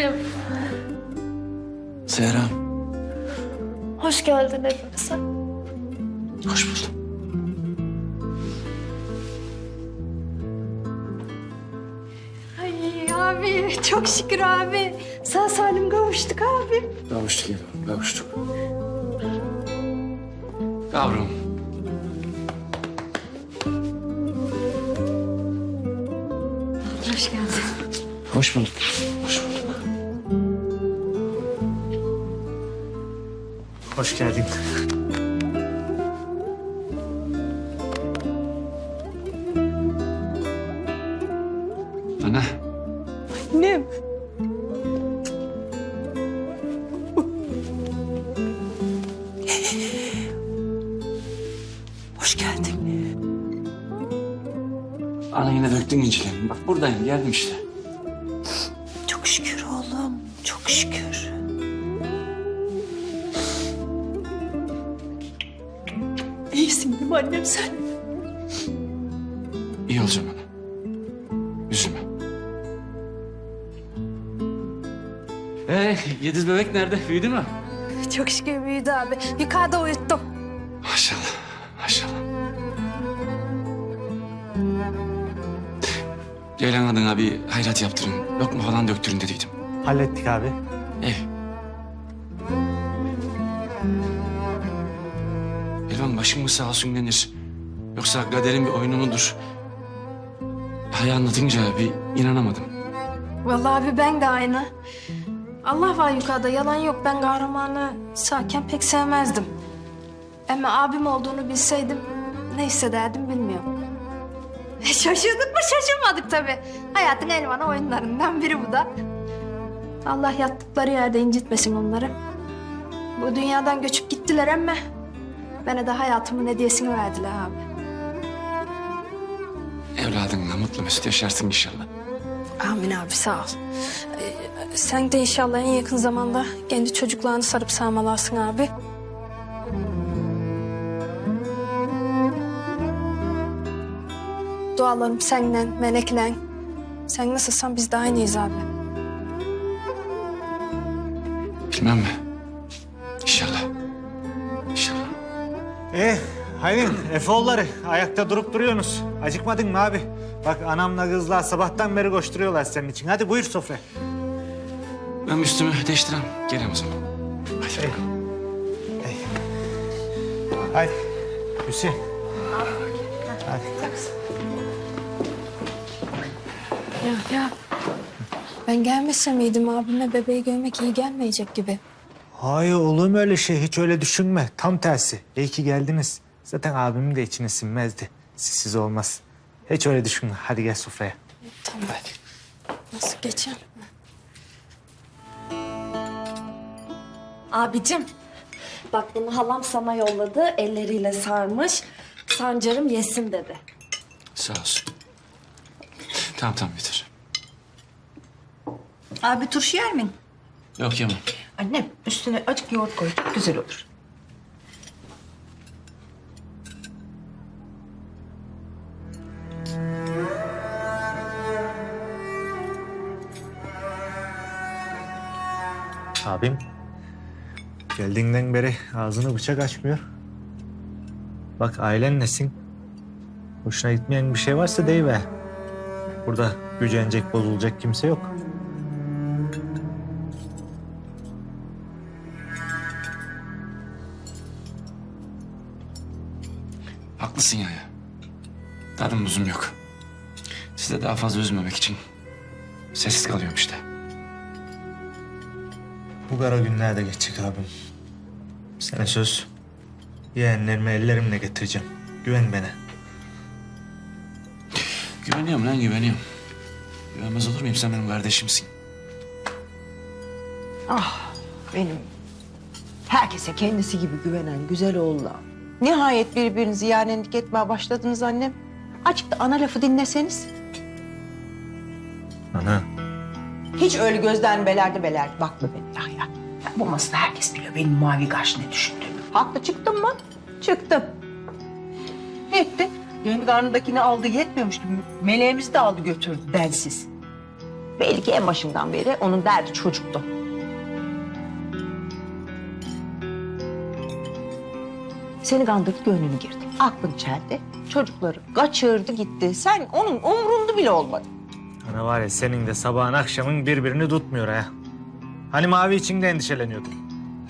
Abim. Zehra, Hoş geldin evimize. hoş buldum. Ay abi çok şükür abi. Sağ salim kavuştuk abi. Kavuştuk Elvan, kavuştuk. Yavrum. Hoş geldin. Hoş bulduk. Hoş geldin. Ana, Annem. Hoş geldin. ana yine döktün incilerini. Bak buradayım, geldim işte. Çok şükür oğlum. Çok şükür. Mi annem sen? İyi olacağım ana. Üzülme. Ee, Yediz bebek nerede? Büyüdü mü? Çok şükür büyüdü abi. Yukarıda uyuttum. Maşallah, maşallah. Ceylan adına bir hayrat yaptırın. Yok mu falan döktürün dediydim. Hallettik abi. İyi. Başın mı sağ olsun denir. Yoksa kaderin bir oyunu mudur? Hayal anlatınca bir inanamadım. Vallahi abi ben de aynı. Allah var yukarıda yalan yok. Ben kahramanı sağken pek sevmezdim. Ama abim olduğunu bilseydim ne hissederdim bilmiyorum. Şaşırdık mı şaşırmadık tabii. Hayatın en bana oyunlarından biri bu da. Allah yattıkları yerde incitmesin onları. Bu dünyadan göçüp gittiler ama bana da hayatımın hediyesini verdiler abi. Evladınla mutlu mesut yaşarsın inşallah. Amin abi sağ ol. Ee, sen de inşallah en yakın zamanda kendi çocuklarını sarıp sarmalarsın abi. Dualarım seninle, melekle. Sen nasılsan biz de aynıyız abi. Bilmem mi? Eh, Halim, Efeoğulları ayakta durup duruyorsunuz. Acıkmadın mı abi? Bak anamla kızlar sabahtan beri koşturuyorlar senin için. Hadi buyur sofraya. Ben üstümü değiştireyim. Geleyim o zaman. Hadi. Hey. Hadi. Hüseyin. Hadi. Ya ya. Ben gelmese miydim abime bebeği görmek iyi gelmeyecek gibi. Hayır olur mu öyle şey? Hiç öyle düşünme. Tam tersi. İyi ki geldiniz. Zaten abimin de içine sinmezdi. Sizsiz olmaz. Hiç öyle düşünme. Hadi gel sofraya. Tamam. Nasıl geçer? Abicim, bak bunu halam sana yolladı, elleriyle sarmış. Sancarım yesin dedi. Sağ olsun. Tamam tamam bitir. Abi turşu yer mi? Yok yemem. Annem üstüne acık yoğurt koy. Çok güzel olur. Abim. Geldiğinden beri ağzını bıçak açmıyor. Bak ailen nesin? Hoşuna gitmeyen bir şey varsa deyiver. Burada gücenecek, bozulacak kimse yok. Daha fazla üzmemek için sessiz kalıyorum işte. Bu kara günler de geçecek abim. Sana söz. Yeğenlerimi ellerimle getireceğim. Güven bana. Güveniyorum lan güveniyorum. Güvenmez olur muyum? Sen benim kardeşimsin. Benim herkese kendisi gibi güvenen güzel oğullar. Nihayet birbirinizi yarenlik etmeye başladınız annem. Açık da ana lafı dinleseniz. Hiç öyle gözden belerdi belerdi. Bakma beni ya ya. Bu masada herkes biliyor benim mavi kaş ne düşündüğümü. Haklı çıktım mı? Çıktım. Ne etti? Kendi karnındakini aldı yetmiyormuş gibi. Meleğimizi de aldı götürdü densiz. Belli ki en başından beri onun derdi çocuktu. Seni kandırdı, gönlünü girdi. Aklın çeldi. Çocukları kaçırdı gitti. Sen onun umrunda bile olmadı. Ana var ya senin de sabahın akşamın birbirini tutmuyor ha. Hani mavi için de endişeleniyordun.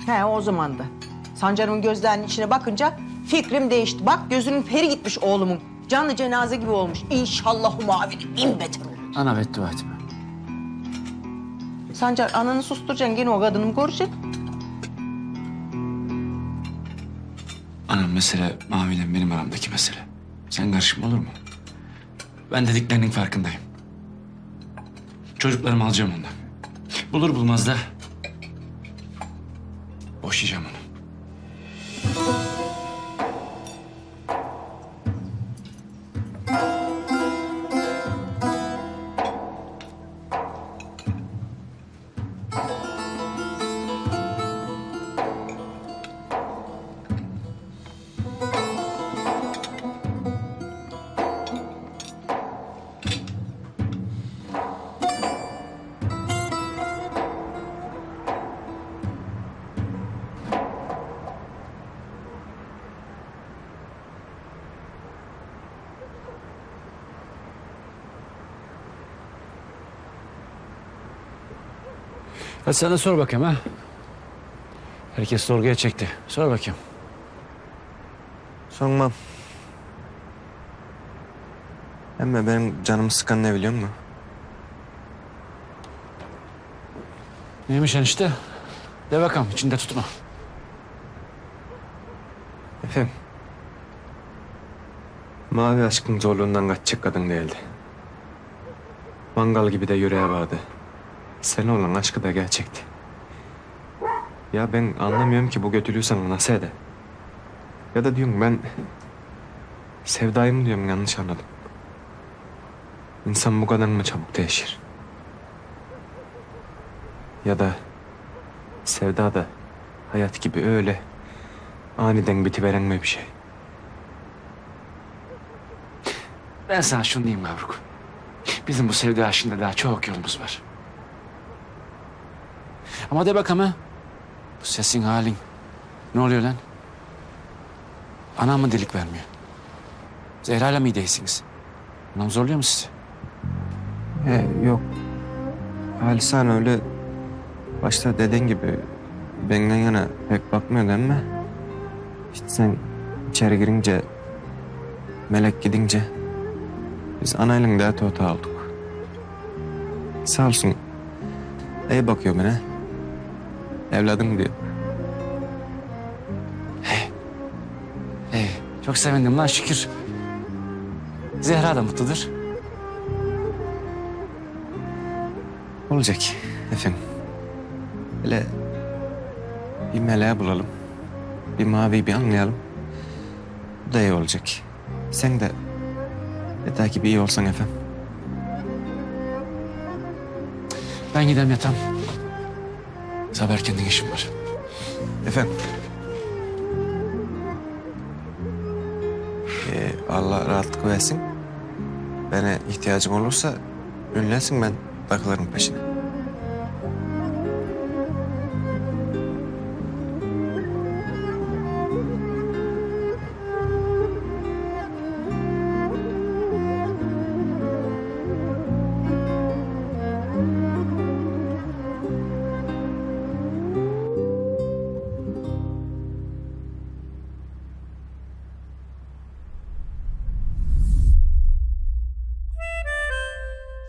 He o zaman da. Sancarımın gözlerinin içine bakınca fikrim değişti. Bak gözünün peri gitmiş oğlumun. Canlı cenaze gibi olmuş. İnşallah o mavinin bin beter olur. Ana beddua etme. Sancar ananı susturacaksın gene o kadını mı koruyacaksın? Anam mesele Mavi'yle benim aramdaki mesele. Sen karışma olur mu? Ben dediklerinin farkındayım. Çocuklarımı alacağım ondan. Bulur bulmaz da boşayacağım onu. Hadi sen de sor bakayım ha. Herkes sorguya çekti. Sor bakayım. Sormam. Ama benim canımı sıkan ne biliyor musun? Neymiş enişte? De bakalım içinde tutma. Efendim? Mavi aşkın zorluğundan kaçacak kadın değildi. Mangal gibi de yüreğe vardı. Sen olan aşkı da gerçekti. Ya ben anlamıyorum ki bu kötülüğü sana nasıl eder? Ya da diyorum ben... Sevdayı mı diyorum yanlış anladım. İnsan bu kadar mı çabuk değişir? Ya da sevda da hayat gibi öyle aniden bitiveren mi bir şey? Ben sana şunu diyeyim Gavruk. Bizim bu sevda aşkında daha çok yolumuz var. Ama de bakalım ha. Bu sesin halin. Ne oluyor lan? Anam mı delik vermiyor? Zehra'yla mı iyi değilsiniz? Anam zorluyor mu sizi? He, yok. Halisan öyle başta dediğin gibi benden yana pek bakmıyordu ama işte sen içeri girince melek gidince biz anayla daha tota olduk. Sağ olsun. İyi bakıyor bana. Evladım diyor. Ee, çok sevindim lan şükür. Zehra da mutludur. Olacak efendim. Hele bir meleğe bulalım. Bir mavi bir anlayalım. Bu da iyi olacak. Sen de yeter ki bir iyi olsan efendim. Ben gidelim yatam. Sabah erkenden işim var. Efendim. Ee, Allah rahatlık versin. Bana ihtiyacım olursa ünlensin ben takılırım peşine.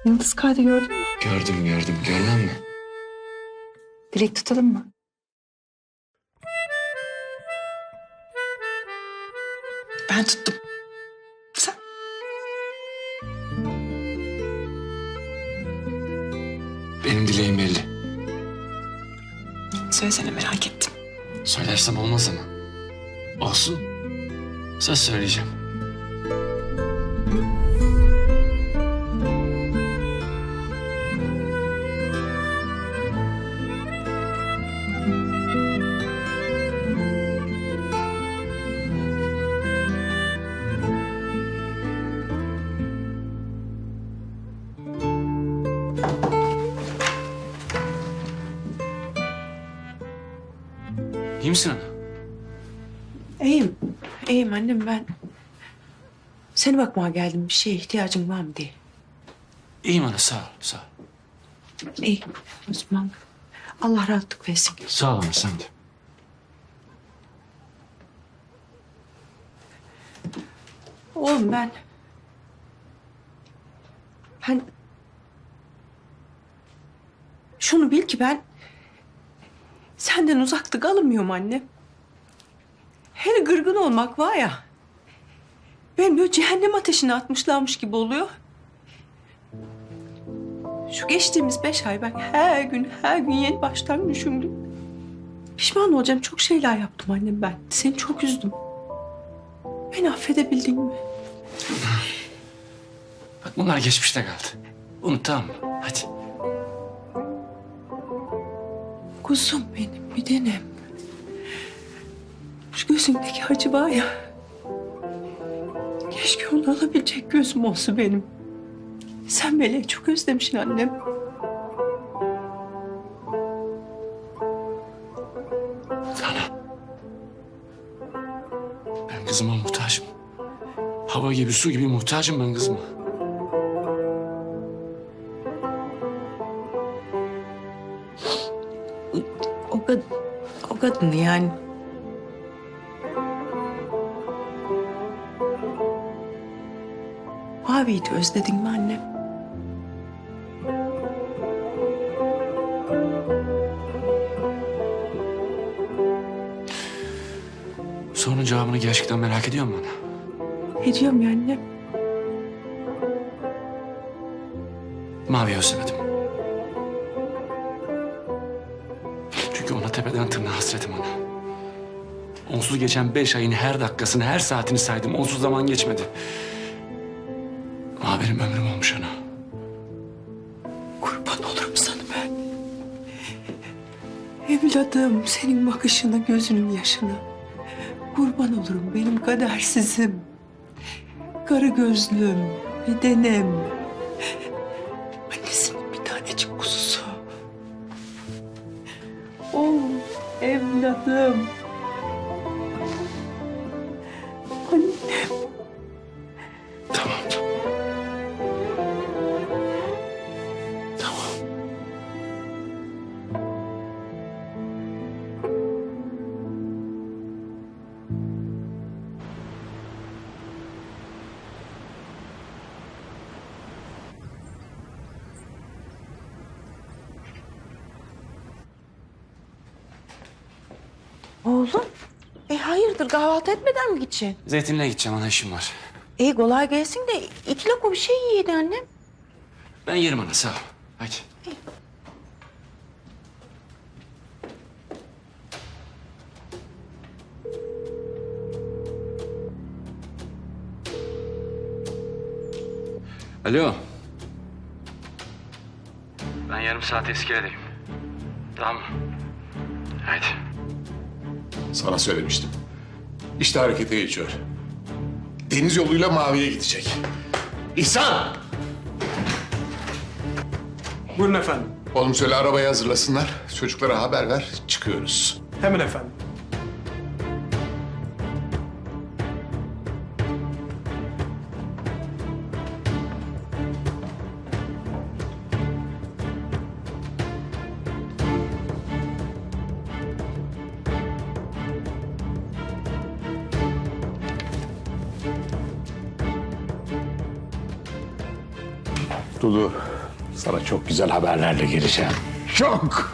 Yıldız kaydı gördün mü? Gördüm gördüm. Gördün mü? Dilek tutalım mı? Ben tuttum. Sen? Benim dileğim belli. Söylesene merak ettim. Söylersem olmaz ama. Olsun. Söz söyleyeceğim. Misin ana? İyiyim. İyiyim annem ben. Seni bakmaya geldim. Bir şeye ihtiyacın var mı diye. İyiyim ana sağ ol sağ ol. İyi. Osman. Allah rahatlık versin. Sağ ol ana sen de. Oğlum ben... Ben... Şunu bil ki ben... Senden uzakta kalamıyorum anne. Hele gırgın olmak var ya... Ben böyle cehennem ateşine atmışlarmış gibi oluyor. Şu geçtiğimiz beş ay ben her gün her gün yeni baştan düşündüm. Pişman olacağım çok şeyler yaptım annem ben. Seni çok üzdüm. Beni affedebildin mi? Bak bunlar geçmişte kaldı. Unut tamam mı? Kuzum benim bir denem. Şu gözündeki acı var ya. Keşke onu alabilecek gözüm olsa benim. Sen Meleği çok özlemişsin annem. Ana. Ben kızıma muhtacım. Hava gibi su gibi muhtacım ben kızıma. Kadın yani. Mavi'yi de özledin mi annem? Sorunun cevabını gerçekten merak ediyor musun ana? Ediyorum ya annem. Mavi'yi özlemedim. Ona tepeden tırnağa hasretim ana. Onsuz geçen beş ayın her dakikasını, her saatini saydım. Onsuz zaman geçmedi. Ama benim ömrüm olmuş ana. Kurban olurum sana ben. Evladım senin bakışına, gözünün yaşına. Kurban olurum benim kadersizim. Kara gözlüm, bedenim. Evladım. Hayırdır kahvaltı etmeden mi gideceksin? Zeytinle gideceğim ana işim var. İyi kolay gelsin de iki lokma bir şey yiydi annem. Ben yerim ana sağ ol. Hadi. Alo. Ben yarım saat iskeledeyim. Tamam mı? Hadi. Sana söylemiştim. İşte harekete geçiyor. Deniz yoluyla Mavi'ye gidecek. İhsan! Buyurun efendim. Oğlum söyle arabayı hazırlasınlar. Çocuklara haber ver. Çıkıyoruz. Hemen efendim. Dudu, sana çok güzel haberlerle geleceğim. Çok!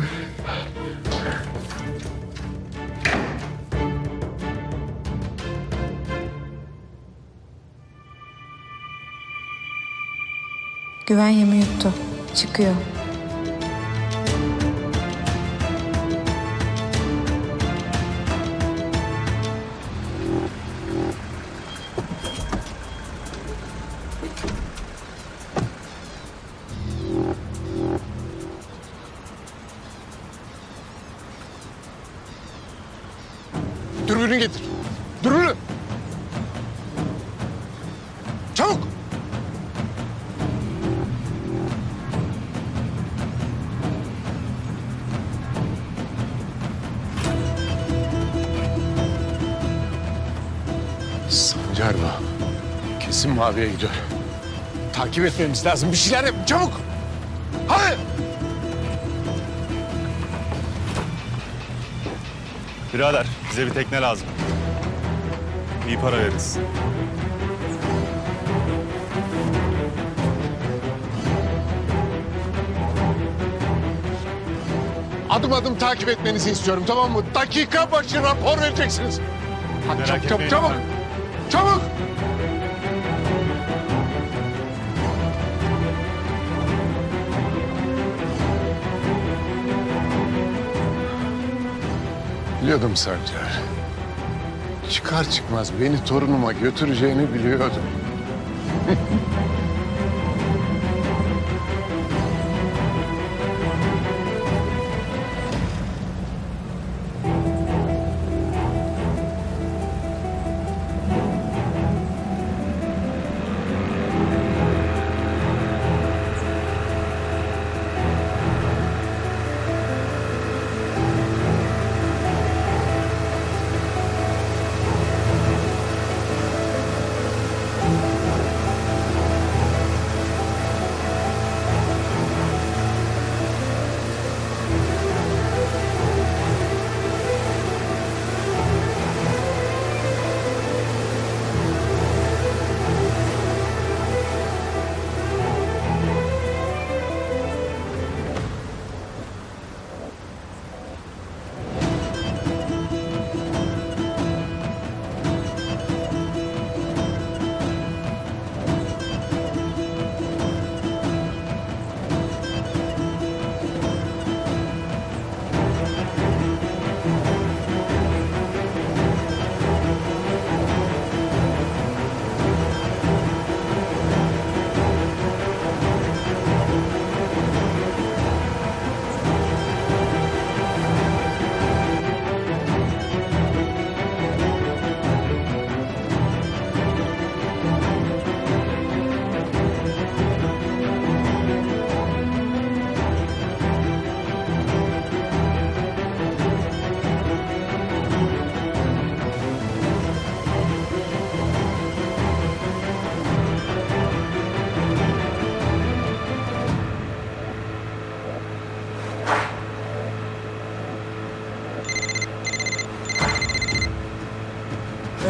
Güven yemi yuttu. Çıkıyor. Dürbünü getir. Dürbünü. Çabuk. Sancar mı? Kesin maviye gidiyor. Takip etmemiz lazım. Bir şeyler yap. Çabuk. Birader bize bir tekne lazım. İyi para veririz. Adım adım takip etmenizi istiyorum tamam mı? Dakika başı rapor vereceksiniz. Hadi Merak çabuk çabuk etmeyin çabuk. efendim. Çabuk. Biliyordum Sancar. Çıkar çıkmaz beni torunuma götüreceğini biliyordum.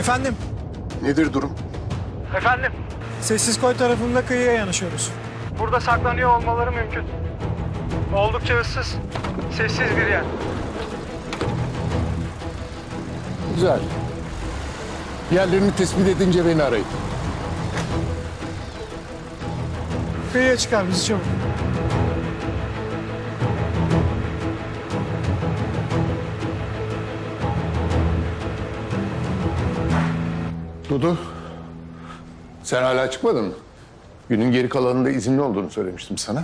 Efendim, Nedir durum? efendim. Sessiz koy tarafında kıyıya yanaşıyoruz. Burada saklanıyor olmaları mümkün. Oldukça ıssız, sessiz bir yer. Güzel. Yerlerini tespit edince beni arayın. Kıyıya çıkar bizi çabuk. Dudu, sen hala çıkmadın mı? Günün geri kalanında izinli olduğunu söylemiştim sana.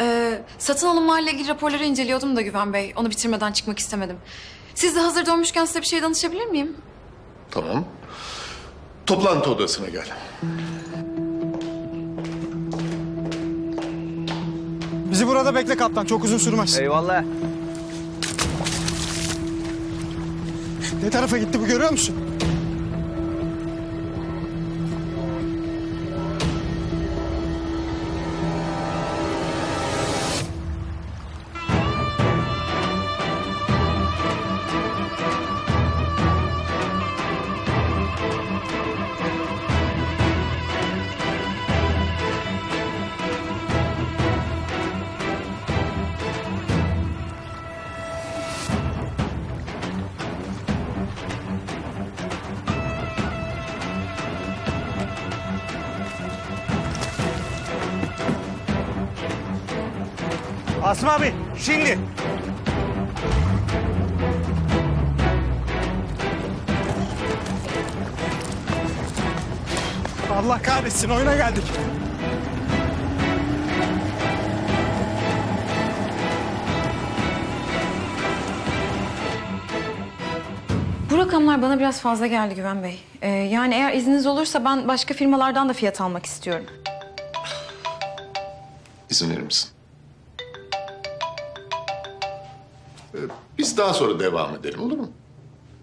Ee, satın alımlarla ilgili raporları inceliyordum da Güven Bey. Onu bitirmeden çıkmak istemedim. Siz de hazır dönmüşken size bir şey danışabilir miyim? Tamam. Toplantı odasına gel. Bizi burada bekle kaptan, çok uzun sürmez. Eyvallah. Ne tarafa gitti bu görüyor musun? Asım abi, şimdi. Allah kahretsin, oyuna geldik. Bu rakamlar bana biraz fazla geldi Güven Bey. Ee, yani eğer izniniz olursa ben başka firmalardan da fiyat almak istiyorum. İzin verir misin? Ee, biz daha sonra devam edelim olur mu?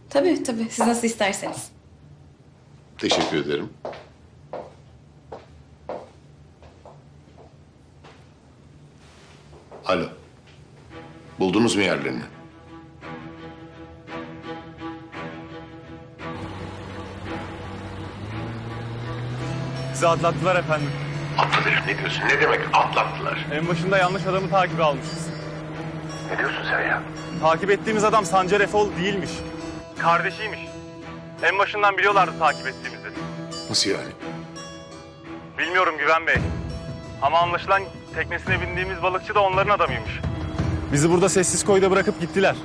Tabii tabii siz nasıl isterseniz. Teşekkür ederim. Alo. Buldunuz mu yerlerini? Bizi atlattılar efendim. Atladılar ne diyorsun? Ne demek atlattılar? En başında yanlış adamı takibe almışız. Ne diyorsun sen ya? Takip ettiğimiz adam Sancar Efoğlu değilmiş. Kardeşiymiş. En başından biliyorlardı takip ettiğimizi. Nasıl yani? Bilmiyorum Güven Bey. Ama anlaşılan teknesine bindiğimiz balıkçı da onların adamıymış. Bizi burada sessiz koyda bırakıp gittiler.